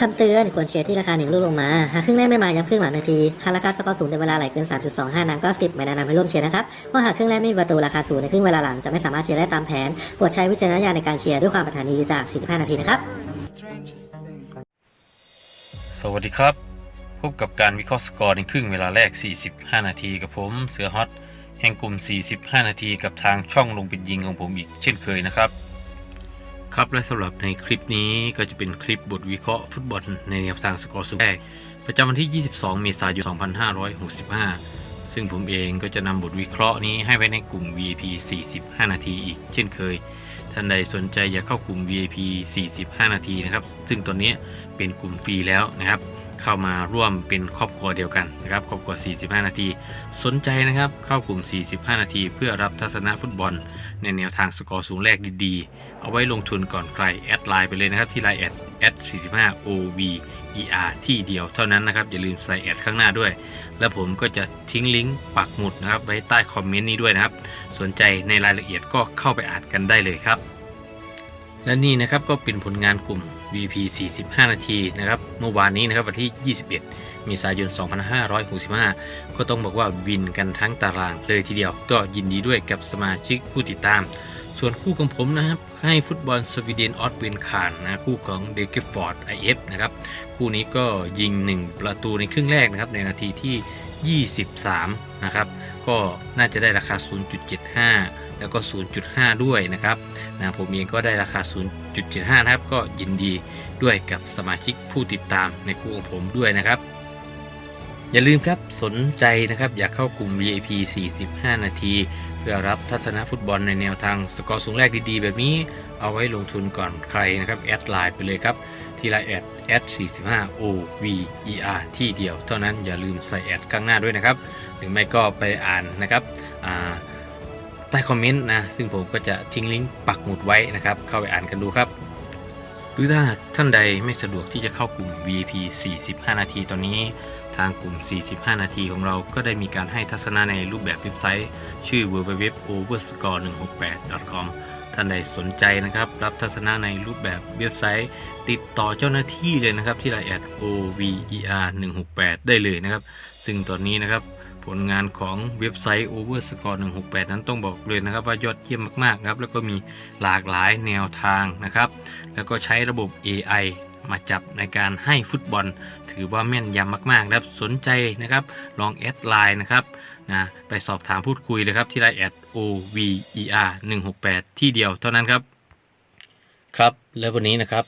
คำเตือนควรเชียร์ที่ราคาหนึ่งลูกลงมา หากครึ่งแรกไม่มาย้ำครึ่งหลังนาที หากราคาสกอร์สูงในเวลาไหลเกิน 3.25นังก็ 10 ไม่แนะนำให้ร่วมเชียร์นะครับเพราะหากครึ่งแรกไม่มีประตูราคาสูงในครึ่งเวลาหลังจะไม่สามารถเชียร์ได้ตามแผนโปรดใช้วิจารณญาณในการเชียร์ด้วยความปรารถนาดีจาก 45 นาทีนะครับ สวัสดีครับ พบกับการวิเคราะห์สกอร์ในครึ่งเวลาแรก 45 นาทีกับผม เสือฮอตแห่งกลุ่ม 45 นาทีกับทางช่องลงปิดยิงของผมอีกเช่นเคยนะครับ ครับและสำหรับในคลิปนี้ก็จะเป็นคลิปบทวิเคราะห์ฟุตบอลในแนวทางสกอร์สูงแรกประจำวันที่ 22 เมษายน 2565 ซึ่งผมเองก็จะนำบทวิเคราะห์นี้ให้ไว้ในกลุ่ม VIP 45 นาทีอีกเช่นเคย ท่านใดสนใจอยากเข้ากลุ่ม VIP 45 นาทีนะครับ ซึ่งตอนนี้เป็นกลุ่มฟรีแล้วนะครับ เข้ามาร่วมเป็นครอบครัวเดียวกันนะครับครอบครัว 45 นาที สนใจนะครับเข้ากลุ่ม 45 นาที เพื่อรับทัศนะฟุตบอล ในแนวทางสกอร์สูงแรกดีๆ เอาไว้ลงทุนก่อนใครแอดไลน์ไปเลยนะครับที่ไลน์แอดแอด45 OV ER ที่เดียวเท่านั้นนะครับอย่าลืมใส่แอดข้างหน้าด้วย แล้วผมก็จะทิ้งลิงก์ปักหมุดนะครับไว้ใต้คอมเมนต์นี้ด้วยนะครับ สนใจในรายละเอียดก็เข้าไปอ่านกันได้เลยครับ และนี่นะครับก็เป็นผลงานกลุ่ม VP 45 นาทีนะครับเมื่อวานนี้นะครับวันที่ 21เมษายน 2565 ก็ต้องบอกว่าวินกันทั้งตารางเลยทีเดียว ก็ยินดีด้วยกับสมาชิกผู้ติดตาม ส่วนคู่ของผมนะครับให้ฟุตบอลสวีเดนออสเวนคานนะคู่ของเดเกฟอร์ดไอเอฟนะครับคู่นี้ก็ยิง 1 ประตูในครึ่งแรกนะครับในนาทีที่ 23 นะครับก็น่าจะได้ราคา 0.75 แล้วก็ 0.5 ด้วยนะครับนะผมเองก็ได้ราคา 0.75 นะครับ ก็ยินดีด้วยกับสมาชิกผู้ติดตามในคู่ของผมด้วยนะครับ อย่าลืมครับสนใจนะครับอยากเข้ากลุ่ม VIP 45 นาที เพื่อรับทัศนะฟุตบอลในแนวทางสกอร์สูงแรกดีๆ แบบนี้เอาไว้ลงทุนก่อนใครนะครับแอดไลน์ไปเลยครับที่ไลน์แอดแอด45 OVER ที่เดียว เท่านั้นอย่าลืมใส่แอดข้างหน้าด้วยนะครับ หรือไม่ก็ไปอ่านนะครับอ่า ใต้คอมเมนต์นะ ซึ่งผมก็จะทิ้งลิงก์ปักหมุดไว้นะครับ เข้าไปอ่านกันดูครับ หรือถ้าท่านใดไม่สะดวกที่จะเข้ากลุ่ม VIP 45 นาทีตอนนี้ ทางกลุ่ม 45 นาทีของเราก็ได้มีการให้ทัศนะในรูปแบบเว็บไซต์ ชื่อ www.overscore168.com ท่านใดสนใจนะครับ รับทัศนะในรูปแบบเว็บไซต์ ติดต่อเจ้าหน้าที่เลยนะครับ ที่ไลน์แอด over 168ได้เลยนะครับ ซึ่งตอนนี้นะครับ ผลงานของเว็บไซต์ Overscore 168 นั้นต้องบอกเลยนะครับว่ายอดเยี่ยมมากๆนะครับ แล้วก็มีหลากหลายแนวทางนะครับ แล้วก็ใช้ระบบ AI มาจับในการให้ฟุตบอล ถือว่าแม่นยำมากๆนะครับสนใจนะครับ ลองแอดไลน์นะครับนะไปสอบถามพูดคุยเลยครับที่ไลน์แอด OVER 168 ที่เดียวเท่านั้นครับ ครับและวันนี้นะครับ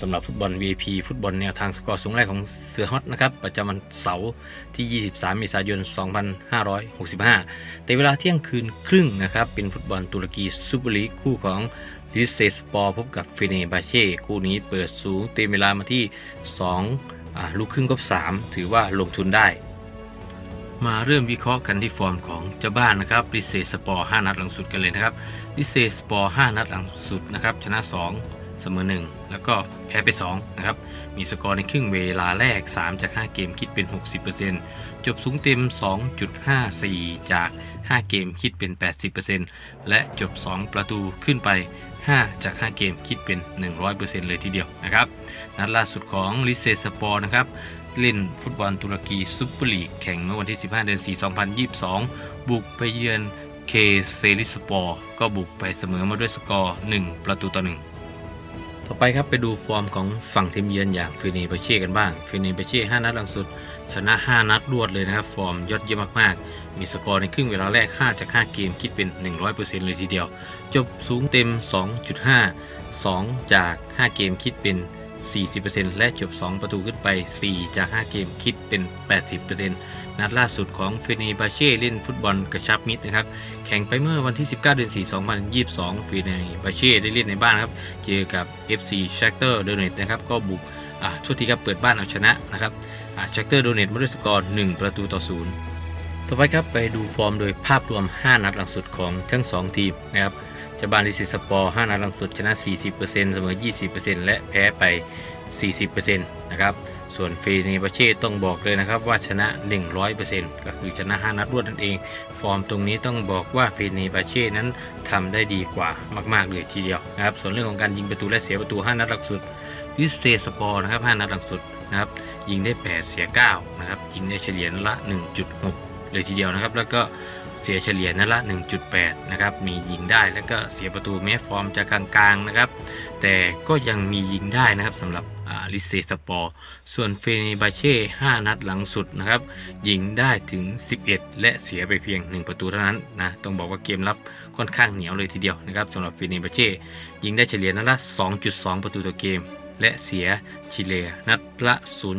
สำหรับฟุตบอล VIP ฟุตบอลแนวทางสกอร์สูงแรกของเสือฮอตนะครับประจำวันเสาร์ที่ 23 เมษายน 2565 แต่เวลาเที่ยงคืนครึ่งนะครับ เป็นฟุตบอลตุรกีซูเปอร์ลีกคู่ของลิเซสปอร์พบกับเฟเนบาเช่คู่นี้เปิดสูงเต็มเวลามาที่2อ่าลูกครึ่งกับ 3 ถือว่าลงทุนได้ มาเริ่มวิเคราะห์กันที่ฟอร์มของเจ้าบ้านนะครับลิเซสปอร์5นัดหลังสุดกันเลยนะครับลิเซสปอร์5นัดหลังสุดนะครับชนะ 2 เสมอ 1 แล้วก็แพ้ไป2นะครับมีสกอร์ในครึ่งเวลาแรก 3 จาก 5 เกมคิดเป็น 60%จบสูงเต็ม 2.54 จาก 5 เกมคิดเป็น 80%และจบ 2 ประตูขึ้นไป 5 จาก 5 เกมคิดเป็น 100%เลยทีเดียวนะครับนัดล่าสุดของลิเซสปอร์นะครับ เล่นฟุตบอลตุรกีซุปเปอร์ลีกแข่งเมื่อวันที่ 15 เดือน 4 2022 บุกไปเยือนเคเซลิสปอร์ ก็บุกไปเสมอมาด้วยสกอร์ 1 ประตูต่อ 1 ต่อไปครับไปดูฟอร์มของฝั่งทีมเยือนอย่างฟเนบาเช่กันบ้างฟเนบาเช่5นัดหลังสุด ชนะ 5 นัดรวดเลยนะครับ ฟอร์มยอดเยี่ยมมากๆ มีสกอร์ในครึ่งเวลาแรก 5 จาก 5 เกมคิดเป็น 100%เลยทีเดียว จบสูงเต็ม 2.5 2 จาก 5 เกมคิดเป็น 40%และจบ 2 ประตูขึ้นไป 4 จาก 5 เกมคิดเป็น 80%นัดล่าสุดของเฟเนบาเช่เล่นฟุตบอลกระชับมิตรนะครับ แข่งไปเมื่อวันที่ 19 เดือน 4 2022 เฟเนบาเช่ได้เล่นในบ้านครับ เจอกับ FC Shakhtar Donetsk นะครับ ก็บุกอ่าโทษทีครับเปิดบ้านเอาชนะนะครับอ่า Shakhtar Donetsk มาด้วยสกอร์ 1 ประตูต่อ 0 ต่อไปครับไปดูฟอร์มโดยภาพรวม 5 นัดหลังสุดของทั้ง 2 ทีมนะครับ จะบานลิซิสปอร์5นัดหลังสุดชนะ 40%เสมอ 20%และแพ้ไป 40%นะครับส่วนเฟเนบาเช่ต้องบอกเลยนะครับว่าชนะ 100%ก็คือชนะ 5 นัดรวดนั่นเอง ฟอร์มตรงนี้ต้องบอกว่าเฟเนบาเช่นั้นทำได้ดีกว่ามาก ๆ เลยทีเดียวนะครับส่วนเรื่องของการยิงประตูและเสียประตู 5 นัดหลังสุดเลิเซสปอร์นะครับ 5 นัดหลังสุดนะครับยิงได้ 8 เสีย 9 นะครับยิงได้เฉลี่ยนัดละ 1.6 เลยทีเดียวนะครับ แล้วก็ เสียเฉลี่ยนัดละ 1.8 นะครับ มียิงได้แล้วก็เสียประตูแม้ฟอร์มจะกลางๆนะครับ แต่ก็ยังมียิงได้นะครับสำหรับลิเซสปอร์ ส่วนเฟเนบาเช่ 5 นัดหลังสุดนะครับ ยิงได้ถึง 11 และเสียไปเพียง 1 ประตูเท่านั้นนะ ต้องบอกว่าเกมรับค่อนข้างเหนียวเลยทีเดียวนะครับสำหรับเฟเนบาเช่ ยิงได้เฉลี่ยนัดละ 2.2 ประตูต่อเกม และเสียชิเลี่นัดละ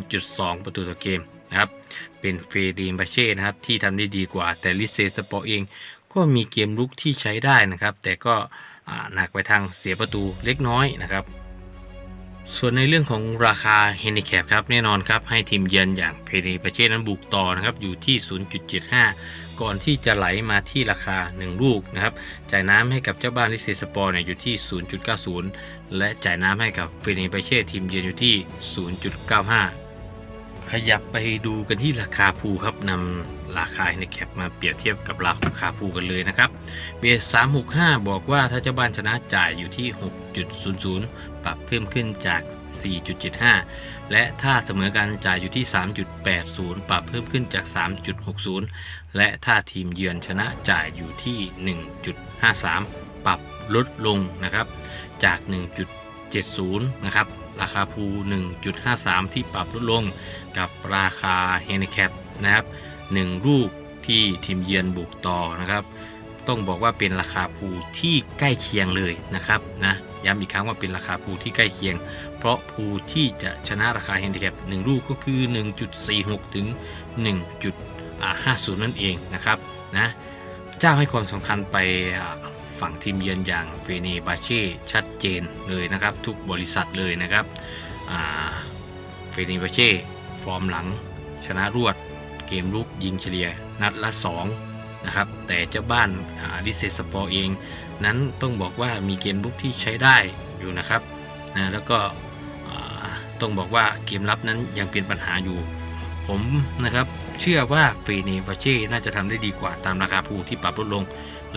0.2 ประตูต่อเกม นะครับ เป็นเฟเดนบาเช่นะครับที่ทำได้ดีกว่า แต่ลิเซสปอร์เองก็มีเกมลุกที่ใช้ได้นะครับ แต่ก็หนักไปทางเสียประตูเล็กน้อยนะครับส่วนในเรื่องของราคาเฮนิแคปครับแน่นอนครับ ให้ทีมเยือนอย่างเพเดปาเช่นั้นบุกต่อนะครับ อยู่ที่ 0.75 ก่อนที่จะไหลมาที่ราคา 1 ลูกนะครับจ่ายน้ำให้กับเจ้าบ้านลิเซสปอร์เนี่ยอยู่ที่ 0.90 และจ่ายน้ำให้กับเฟเนปาเช่ทีมเยือนอยู่ที่ 0.95 ขยับไปดูกันที่ราคาภูครับนำราคาในแคปมาเปรียบเทียบกับราคาภูกันเลยนะครับเบส365บอกว่าถ้าเจ้าบ้านชนะจ่ายอยู่ที่ 6.00 ปรับเพิ่มขึ้นจาก 4.75 และถ้าเสมอกันจ่ายอยู่ที่ 3.80 ปรับเพิ่มขึ้นจาก 3.60 และถ้าทีมเยือนชนะจ่ายอยู่ที่ 1.53 ปรับลดลงนะครับจาก 1.70 นะครับ ราคาภู1.53 ที่ปรับลดลงกับราคาเฮน d แคปนะครับ1ลูกที่ทีมเยือนบุกต่อนะครับ ต้องบอกว่าเป็นราคาภูที่ใกล้เคียงเลยนะครับนะย้ำอีกครั้งว่าเป็นราคาภูที่ใกล้เคียง เพราะภูที่จะชนะราคาเฮน d แคป1ลูกก็คือ 1.46 ถึง 1.50 นั่นเองนะครับนะเจ้าให้ความสำคัญไปอ่า ฝั่งทีมเยือนอย่างเฟเนบาเช่ชัดเจนเลยนะครับ ทุกบริษัทเลยนะครับเฟเนบาเช่ฟอร์มหลังชนะรวดเกมลุกยิงเฉลี่ยนัดละ 2 นะครับ แต่เจ้าบ้านลิเซสปอร์เอง นั้นต้องบอกว่ามีเกมลุกที่ใช้ได้อยู่นะครับนะแล้วก็ต้องบอกว่าเกมรับนั้นยังเป็นปัญหาอยู่ ผมนะครับเชื่อว่าเฟเนบาเช่น่าจะทำได้ดีกว่าตามราคาภูที่ปรับลดลง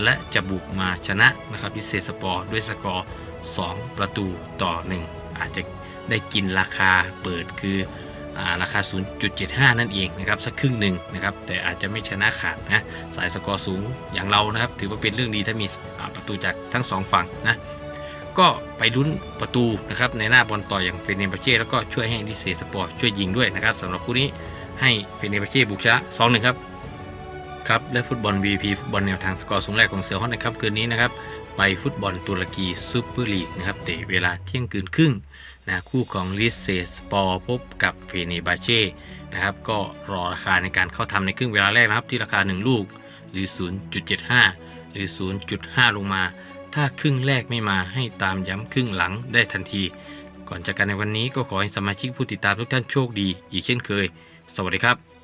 และจะบุกมาชนะนะครับลิเซสปอร์ด้วยสกอร์ 2 ประตูต่อ 1 อาจจะได้กินราคาเปิดคืออาราคา 0.75 นั่นเองนะครับสักครึ่งหนึ่งนะครับแต่อาจจะไม่ชนะขาดนะสายสกอร์สูงอย่างเรานะครับ ถือว่าเป็นเรื่องดีถ้ามีประตูจากทั้งสองฝั่งนะก็ไปลุ้นประตูนะครับในหน้าบอลต่ออย่างเฟเนบเช่แล้วก็ช่วยให้ลิเซสปอร์ช่วยยิงด้วยนะครับสำหรับคู่นี้ให้เฟเนบเช่บุกชนะ2-1 ครับ ครับและฟุตบอล VP ฟุตบอลแนวทางสกอร์สูงแรกของเสือฮอตในค่ำคืนนี้นะครับไปฟุตบอลตุรกีซูเปอร์ลีกนะครับเตะเวลาเที่ยงคืนครึ่งนะคู่ของลิเซสปอร์พบกับเฟเนบาเช่นะครับก็รอราคาในการเข้าทำในครึ่งเวลาแรกนะครับที่ราคา 1 ลูกหรือ 0.75 หรือ 0.5 ลงมา ถ้าครึ่งแรกไม่มาให้ตามย้ำครึ่งหลังได้ทันที ก่อนจากกันในวันนี้ก็ขอให้สมาชิกผู้ติดตามทุกท่านโชคดี อีกเช่นเคย สวัสดีครับ